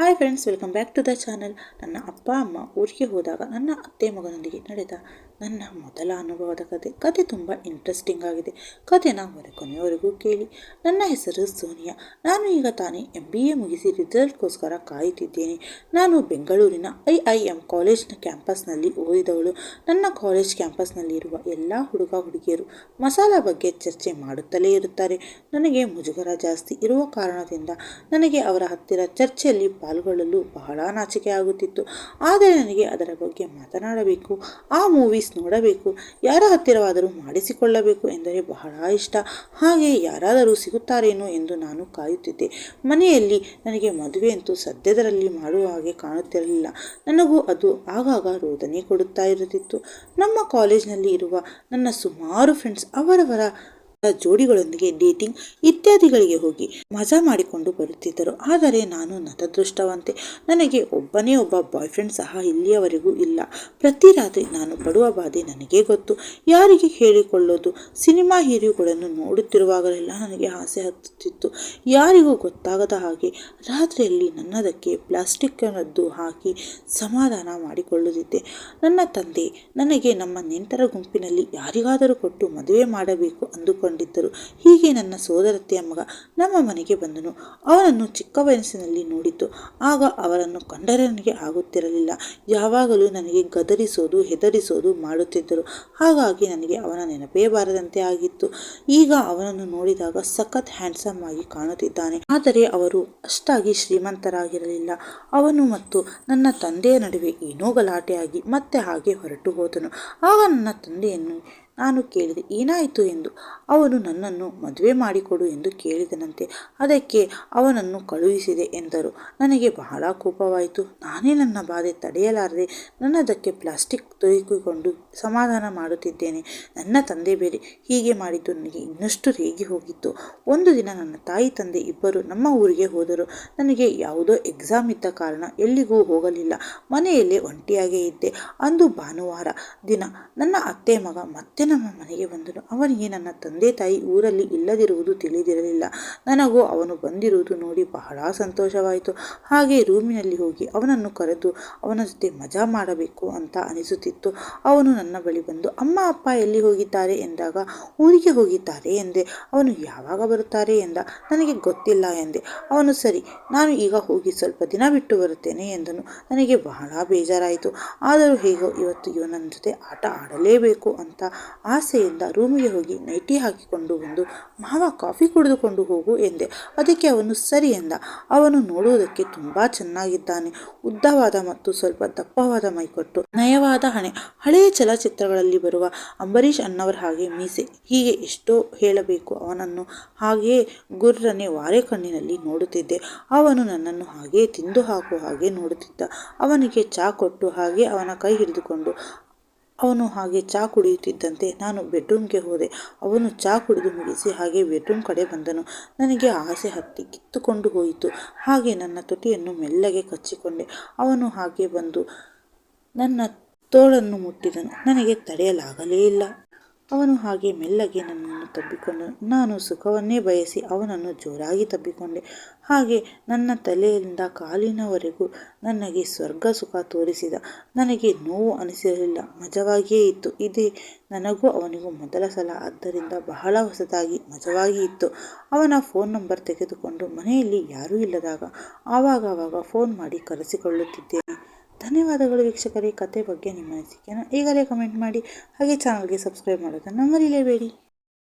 Hi friends welcome back to the channel ನನ್ನ ಅಪ್ಪ, ಅಮ್ಮ ಊರಿಗೆ ಹೋದಾಗ ನನ್ನ ಅತ್ತೆ ಮಗನೊಂದಿಗೆ ನಡೆದ ನನ್ನ ಮೊದಲ ಅನುಭವದ ಕತೆ. ಕತೆ ತುಂಬ ಇಂಟ್ರೆಸ್ಟಿಂಗ್ ಆಗಿದೆ. ಕತೆನ ಕೊನೆಯವರೆಗೂ ಕೇಳಿ. ನನ್ನ ಹೆಸರು ಸೋನಿಯಾ. ನಾನು ಈಗ ತಾನೇ ಎಂ ಬಿ ಎ ಮುಗಿಸಿ ರಿಸಲ್ಟ್ಗೋಸ್ಕರ ಕಾಯುತ್ತಿದ್ದೇನೆ. ನಾನು ಬೆಂಗಳೂರಿನ ಐ ಐ ಎಂ ಕಾಲೇಜ್ನ ಕ್ಯಾಂಪಸ್ನಲ್ಲಿ ಓದಿದವಳು. ನನ್ನ ಕಾಲೇಜ್ ಕ್ಯಾಂಪಸ್ನಲ್ಲಿರುವ ಎಲ್ಲ ಹುಡುಗ ಹುಡುಗಿಯರು ಮಸಾಲ ಬಗ್ಗೆ ಚರ್ಚೆ ಮಾಡುತ್ತಲೇ ಇರುತ್ತಾರೆ. ನನಗೆ ಮುಜುಗರ ಜಾಸ್ತಿ ಇರುವ ಕಾರಣದಿಂದ ನನಗೆ ಅವರ ಹತ್ತಿರ ಚರ್ಚೆಯಲ್ಲಿ ಪಾಲ್ಗೊಳ್ಳಲು ಬಹಳ ನಾಚಿಕೆ ಆಗುತ್ತಿತ್ತು. ಆದರೆ ನನಗೆ ಅದರ ಬಗ್ಗೆ ಮಾತನಾಡಬೇಕು, ಆ ಮೂವೀಸ್ ನೋಡಬೇಕು, ಯಾರ ಹತ್ತಿರವಾದರೂ ಮಾಡಿಸಿಕೊಳ್ಳಬೇಕು ಎಂದರೆ ಬಹಳ ಇಷ್ಟ. ಹಾಗೆ ಯಾರಾದರೂ ಸಿಗುತ್ತಾರೇನೋ ಎಂದು ನಾನು ಕಾಯುತ್ತಿದ್ದೆ. ಮನೆಯಲ್ಲಿ ನನಗೆ ಮದುವೆಯಂತೂ ಸದ್ಯದರಲ್ಲಿ ಮಾಡುವ ಹಾಗೆ ಕಾಣುತ್ತಿರಲಿಲ್ಲ. ನನಗೂ ಅದು ಆಗಾಗ ರೋದನೆ ಕೊಡುತ್ತಾ ಇರುತ್ತಿತ್ತು. ನಮ್ಮ ಕಾಲೇಜ್ನಲ್ಲಿ ಇರುವ ನನ್ನ ಸುಮಾರು ಫ್ರೆಂಡ್ಸ್ ಅವರವರ ಜೋಡಿಗಳೊಂದಿಗೆ ಡೇಟಿಂಗ್ ಇತ್ಯಾದಿಗಳಿಗೆ ಹೋಗಿ ಮಜಾ ಮಾಡಿಕೊಂಡು ಬರುತ್ತಿದ್ದರು. ಆದರೆ ನಾನು ನತದೃಷ್ಟವಂತೆ ನನಗೆ ಒಬ್ಬನೇ ಒಬ್ಬ ಬಾಯ್ ಫ್ರೆಂಡ್ ಸಹ ಇಲ್ಲಿಯವರೆಗೂ ಇಲ್ಲ. ಪ್ರತಿ ರಾತ್ರಿ ನಾನು ಪಡುವ ಬಾಧೆ ನನಗೆ ಗೊತ್ತು. ಯಾರಿಗೆ ಹೇಳಿಕೊಳ್ಳೋದು? ಸಿನಿಮಾ ಹೀರೋಗಳನ್ನು ನೋಡುತ್ತಿರುವಾಗಲೆಲ್ಲ ನನಗೆ ಆಸೆ ಹತ್ತುತ್ತಿತ್ತು. ಯಾರಿಗೂ ಗೊತ್ತಾಗದ ಹಾಗೆ ರಾತ್ರಿಯಲ್ಲಿ ನನ್ನದಕ್ಕೆ ಪ್ಲಾಸ್ಟಿಕ್ನದ್ದು ಹಾಕಿ ಸಮಾಧಾನ ಮಾಡಿಕೊಳ್ಳುತ್ತಿದ್ದೆ. ನನ್ನ ತಂದೆ, ನನಗೆ ನಮ್ಮ ನೆಂಟರ ಗುಂಪಿನಲ್ಲಿ ಯಾರಿಗಾದರೂ ಕೊಟ್ಟು ಮದುವೆ ಮಾಡಬೇಕು ಅಂದುಕೊಂಡು ಕೊಂಡಿದ್ದರು ಹೀಗೆ ನನ್ನ ಸೋದರತ್ತೆಯ ಮಗ ನಮ್ಮ ಮನೆಗೆ ಬಂದನು. ಅವನನ್ನು ಚಿಕ್ಕ ವಯಸ್ಸಿನಲ್ಲಿ ನೋಡಿದ್ದು. ಆಗ ಅವರನ್ನು ಕಂಡರೆ ನನಗೆ ಆಗುತ್ತಿರಲಿಲ್ಲ. ಯಾವಾಗಲೂ ನನಗೆ ಗದರಿಸೋದು, ಹೆದರಿಸೋದು ಮಾಡುತ್ತಿದ್ದರು. ಹಾಗಾಗಿ ನನಗೆ ಅವನ ನೆನಪೇ ಬಾರದಂತೆ ಆಗಿತ್ತು. ಈಗ ಅವನನ್ನು ನೋಡಿದಾಗ ಸಖತ್ ಹ್ಯಾಂಡ್ಸಮ್ ಆಗಿ ಕಾಣುತ್ತಿದ್ದಾನೆ. ಆದರೆ ಅವರು ಅಷ್ಟಾಗಿ ಶ್ರೀಮಂತರಾಗಿರಲಿಲ್ಲ. ಅವನು ಮತ್ತು ನನ್ನ ತಂದೆಯ ನಡುವೆ ಏನೋ ಗಲಾಟೆಯಾಗಿ ಮತ್ತೆ ಹಾಗೆ ಹೊರಟು ಹೋದನು. ಆಗ ನನ್ನ ತಂದೆಯನ್ನು ನಾನು ಕೇಳಿದೆ, ಏನಾಯಿತು ಎಂದು. ಅವನು ನನ್ನನ್ನು ಮದುವೆ ಮಾಡಿಕೊಡು ಎಂದು ಕೇಳಿದನಂತೆ. ಅದಕ್ಕೆ ಅವನನ್ನು ಕಳುಹಿಸಿದೆ ಎಂದರು. ನನಗೆ ಬಹಳ ಕೋಪವಾಯಿತು. ನಾನೇ ನನ್ನ ಬಾಧೆ ತಡೆಯಲಾರದೆ ನನ್ನದಕ್ಕೆ ಪ್ಲಾಸ್ಟಿಕ್ ತೊಯ್ಕಿಕೊಂಡು ಸಮಾಧಾನ ಮಾಡುತ್ತಿದ್ದೇನೆ. ನನ್ನ ತಂದೆ ಬೇರೆ. ಹೀಗೆ ಮಾಡಿದ್ದು ನನಗೆ ಇನ್ನಷ್ಟು ರೇಗಿ ಹೋಗಿತ್ತು. ಒಂದು ದಿನ ನನ್ನ ತಾಯಿ ತಂದೆ ಇಬ್ಬರು ನಮ್ಮ ಊರಿಗೆ ಹೋದರು. ನನಗೆ ಯಾವುದೋ ಎಕ್ಸಾಮ್ ಇದ್ದ ಕಾರಣ ಎಲ್ಲಿಗೂ ಹೋಗಲಿಲ್ಲ. ಮನೆಯಲ್ಲೇ ಒಂಟಿಯಾಗೇ ಇದ್ದೆ. ಅಂದು ಭಾನುವಾರ ದಿನ ನನ್ನ ಅತ್ತೆ ಮಗ ಮತ್ತೆ ನಮ್ಮ ಮನೆಗೆ ಬಂದನು. ಅವನಿಗೆ ನನ್ನ ತಂದೆ ತಾಯಿ ಊರಲ್ಲಿ ಇಲ್ಲದಿರುವುದು ತಿಳಿದಿರಲಿಲ್ಲ. ನನಗೂ ಅವನು ಬಂದಿರುವುದು ನೋಡಿ ಬಹಳ ಸಂತೋಷವಾಯಿತು. ಹಾಗೆ ರೂಮಿನಲ್ಲಿ ಹೋಗಿ ಅವನನ್ನು ಕರೆದು, ಅವನ ಜೊತೆ ಮಜಾ ಮಾಡಬೇಕು ಅಂತ ಅನಿಸುತ್ತಿತ್ತು. ಅವನು ನನ್ನ ಬಳಿ ಬಂದು, ಅಮ್ಮ, ಅಪ್ಪ ಎಲ್ಲಿ ಹೋಗಿದ್ದಾರೆ ಎಂದಾಗ, ಊರಿಗೆ ಹೋಗಿದ್ದಾರೆ ಎಂದೆ. ಅವನು ಯಾವಾಗ ಬರುತ್ತಾರೆ ಎಂದ, ನನಗೆ ಗೊತ್ತಿಲ್ಲ ಎಂದೆ. ಅವನು ಸರಿ, ನಾನು ಈಗ ಹೋಗಿ ಸ್ವಲ್ಪ ದಿನ ಬಿಟ್ಟು ಬರುತ್ತೇನೆ ಎಂದನು. ನನಗೆ ಬಹಳ ಬೇಜಾರಾಯಿತು. ಆದರೂ ಹೇಗೋ ಇವತ್ತು ಇವನ ಜೊತೆ ಆಟ ಆಡಲೇಬೇಕು ಅಂತ ಆಸೆಯಿಂದ ರೂಮಿಗೆ ಹೋಗಿ ನೈಟಿ ಹಾಕಿಕೊಂಡು ಬಂದು, ಮಾವ ಕಾಫಿ ಕುಡಿದುಕೊಂಡು ಹೋಗು ಎಂದೆ. ಅದಕ್ಕೆ ಅವನು ಸರಿ ಎಂದ. ಅವನು ನೋಡುವುದಕ್ಕೆ ತುಂಬ ಚೆನ್ನಾಗಿದ್ದಾನೆ. ಉದ್ದವಾದ ಮತ್ತು ಸ್ವಲ್ಪ ದಪ್ಪವಾದ ಮೈಕೊಟ್ಟು, ನಯವಾದ ಹಣೆ. ಹಳೆಯ ಚಲಚಿತ್ರಗಳಲ್ಲಿ ಬರುವ ಅಂಬರೀಷ್ ಅನ್ನವರ ಹಾಗೆ ಮೀಸೆ. ಹೀಗೆ ಎಷ್ಟೋ ಹೇಳಬೇಕು ಅವನನ್ನು. ಹಾಗೆಯೇ ಗುರ್ರನೆ ವಾರೆ ಕಣ್ಣಿನಲ್ಲಿ ನೋಡುತ್ತಿದ್ದೆ. ಅವನು ನನ್ನನ್ನು ಹಾಗೆ ತಿಂದು ಹಾಕುವ ಹಾಗೆ ನೋಡುತ್ತಿದ್ದ. ಅವನಿಗೆ ಚಾ ಕೊಟ್ಟು ಹಾಗೆ ಅವನ ಕೈ ಹಿಡಿದುಕೊಂಡು ಅವನು ಹಾಗೆ ಚಾ ಕುಡಿಯುತ್ತಿದ್ದಂತೆ ನಾನು ಬೆಡ್ರೂಮ್ಗೆ ಹೋದೆ. ಅವನು ಚಾ ಕುಡಿದು ಮುಗಿಸಿ ಹಾಗೆ ಬೆಡ್ರೂಮ್ ಕಡೆ ಬಂದನು. ನನಗೆ ಆಸೆ ಹತ್ತಿ ಕಿತ್ತುಕೊಂಡು ಹೋಯಿತು. ಹಾಗೆ ನನ್ನ ತುಟಿಯನ್ನು ಮೆಲ್ಲಗೆ ಕಚ್ಚಿಕೊಂಡೆ. ಅವನು ಹಾಗೆ ಬಂದು ನನ್ನ ತೋಳನ್ನು ಮುಟ್ಟಿದನು. ನನಗೆ ತಡೆಯಲಾಗಲೇ ಇಲ್ಲ. ಅವನು ಹಾಗೆ ಮೆಲ್ಲಗೆ ನನ್ನನ್ನು ತಬ್ಬಿಕೊಂಡು ನಾನು ಸುಖವನ್ನೇ ಬಯಸಿ ಅವನನ್ನು ಜೋರಾಗಿ ತಬ್ಬಿಕೊಂಡೆ. ಹಾಗೆ ನನ್ನ ತಲೆಯಿಂದ ಕಾಲಿನವರೆಗೂ ನನಗೆ ಸ್ವರ್ಗ ಸುಖ ತೋರಿಸಿದ. ನನಗೆ ನೋವು ಅನಿಸಿರಲಿಲ್ಲ. ಮಜವಾಗಿಯೇ ಇತ್ತು. ಇದೇ ನನಗೂ ಅವನಿಗೂ ಮೊದಲ ಸಲ. ಆದ್ದರಿಂದ ಬಹಳ ಹೊಸದಾಗಿ ಮಜವಾಗಿ ಇತ್ತು. ಅವನ ಫೋನ್ ನಂಬರ್ ತೆಗೆದುಕೊಂಡು ಮನೆಯಲ್ಲಿ ಯಾರೂ ಇಲ್ಲದಾಗ ಆವಾಗವಾಗ ಫೋನ್ ಮಾಡಿ ಕರೆಸಿಕೊಳ್ಳುತ್ತಿದ್ದೇನೆ. ಧನ್ಯವಾದಗಳು ವೀಕ್ಷಕರೇ ಕತೆ ಬಗ್ಗೆ ನಿಮ್ಮ ಅನಿಸಿಕೆನ ಈಗಲೇ ಕಮೆಂಟ್ ಮಾಡಿ ಹಾಗೆ ಚಾನಲ್ಗೆ ಸಬ್ಸ್ಕ್ರೈಬ್ ಮಾಡೋದನ್ನು ಮರಿಲೇಬೇಡಿ.